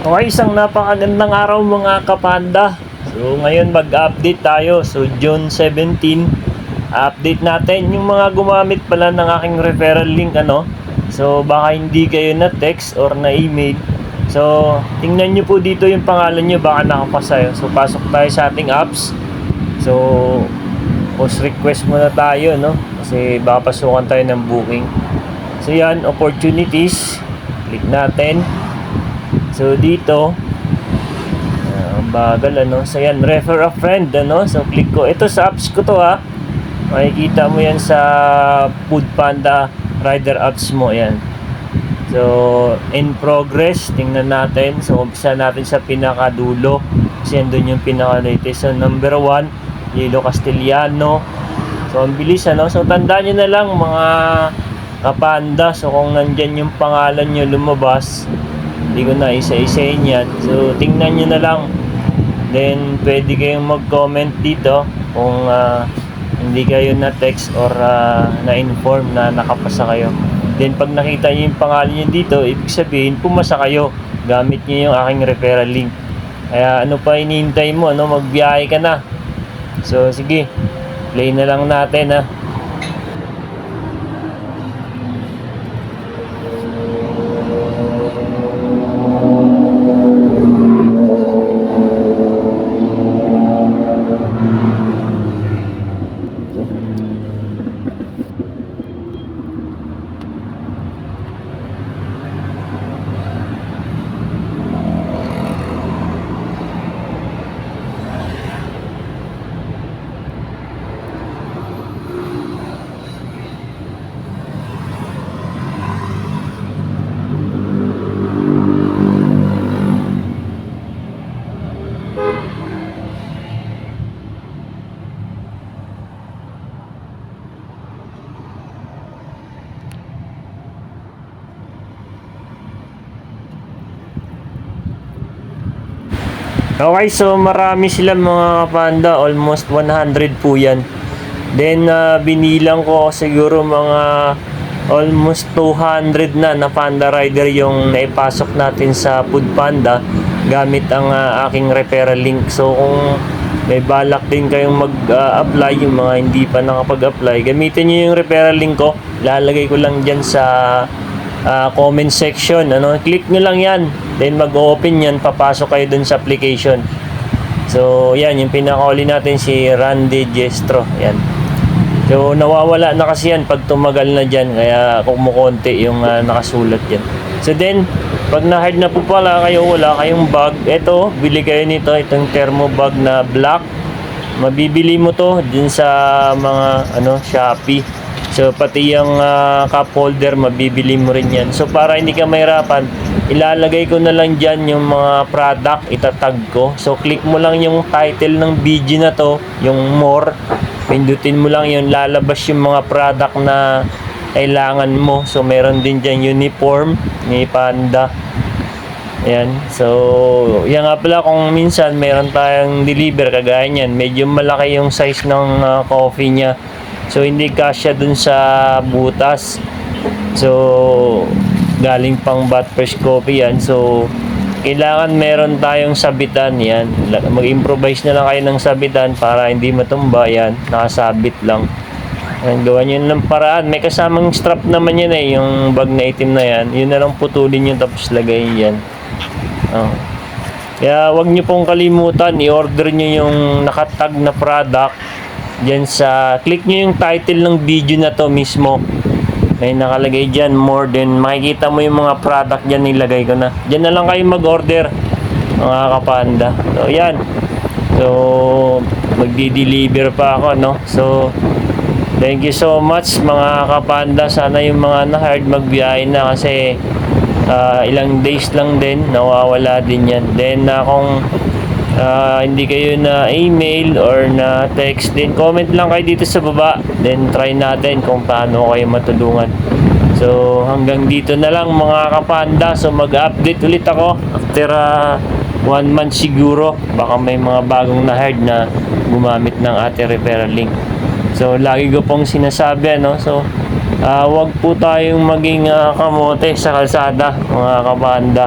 Okay, isang napakagandang araw mga kapanda. So ngayon mag-update tayo. So June 17, update natin yung mga gumamit pala ng aking referral link ano. So baka hindi kayo na text or na email. So tingnan nyo po dito yung pangalan nyo baka nakapasayo. So pasok tayo sa ating apps. So post request muna tayo no kasi baka pasukan tayo ng booking. So yan, opportunities. Click natin. So dito ah, bagal ano. So yan, refer a friend ano. So click ko. Ito sa apps ko to ha. Makikita mo yan sa Food Panda Rider apps mo yan. So in progress, tingnan natin. So umpisa natin sa pinakadulo. Kasi andun yung pinaka-latest. So number 1, Lilo Castellano. So ang bilis ano. So tandaan nyo na lang mga kapanda. So kung nandyan yung pangalan nyo lumabas, hindi ko na isa-isayin yan. So, tingnan nyo na lang. Then, pwede kayong mag-comment dito kung ah, hindi kayo na-text or ah, na-inform na nakapasa kayo. Then, pag nakita nyo yung pangalan nyo dito, ibig sabihin, pumasa kayo. Gamit nyo yung aking referral link. Kaya, ano pa inihintay mo? Ano, magbiyahe ka na. So, sige. Play na lang natin, ha. Okay, so marami sila mga panda, almost 100 po yan. Then ah, binilang ko siguro mga almost 200 na na panda rider yung naipasok natin sa Food Panda gamit ang ah, aking referral link. So kung may balak din kayong mag-apply, yung mga hindi pa nakapag-apply, gamitin nyo yung referral link ko. Lalagay ko lang dyan sa ah, comment section. Ano, click nyo lang yan. Then mag-open yan, papasok kayo dun sa application. So, yan, yung pinakauli natin si Randy Jestro. Yan. So, nawawala na kasi yan pag tumagal na dyan. Kaya kumukonti yung ah, nakasulat yan. So, then, pag na-hide na po pala kayo, wala kayong bag. Ito, bili kayo nito. Itong thermo bag na black. Mabibili mo to dun sa mga ano Shopee. So pati yung ah, cup holder mabibili mo rin yan. So para hindi ka mahirapan, ilalagay ko na lang dyan yung mga product, itatag ko. So click mo lang yung title ng video na to, yung more. Pindutin mo lang yun, lalabas yung mga product na kailangan mo. So meron din dyan uniform ni Panda. Ayan. So, yan nga pala kung minsan meron tayong deliver kagaya niyan, medyo malaki yung size ng ah, coffee niya. So, hindi kasya dun sa butas. So, galing pang bat fresh coffee yan. So, kailangan meron tayong sabitan yan. Mag-improvise na lang kayo ng sabitan para hindi matumba yan. Nakasabit lang. Ayan, gawa nyo ng paraan. May kasamang strap naman yan eh, yung bag na itim na yan. Yun na lang putulin nyo tapos lagay yan. Oh. Kaya wag nyo pong kalimutan, i-order nyo yung nakatag na product dyan sa, click nyo yung title ng video na to mismo. May nakalagay dyan, more than, makikita mo yung mga product dyan, nilagay ko na. Dyan na lang kayo mag-order, mga kapanda. So, yan. So, magdi-deliver pa ako, no? So, thank you so much, mga kapanda. Sana yung mga na-hard magbiyahe na kasi Ah, ilang days lang din nawawala din yan then na kung ah, hindi kayo na email or na text din. Comment lang kayo dito sa baba. Then try natin kung paano kayo matulungan. So hanggang dito na lang mga kapanda. So mag update ulit ako after ah, one month siguro. Baka may mga bagong na hard na gumamit ng ating referral link. So lagi ko pong sinasabi ano, so ah, wag po tayong maging ah, kamote sa kalsada mga kabanda.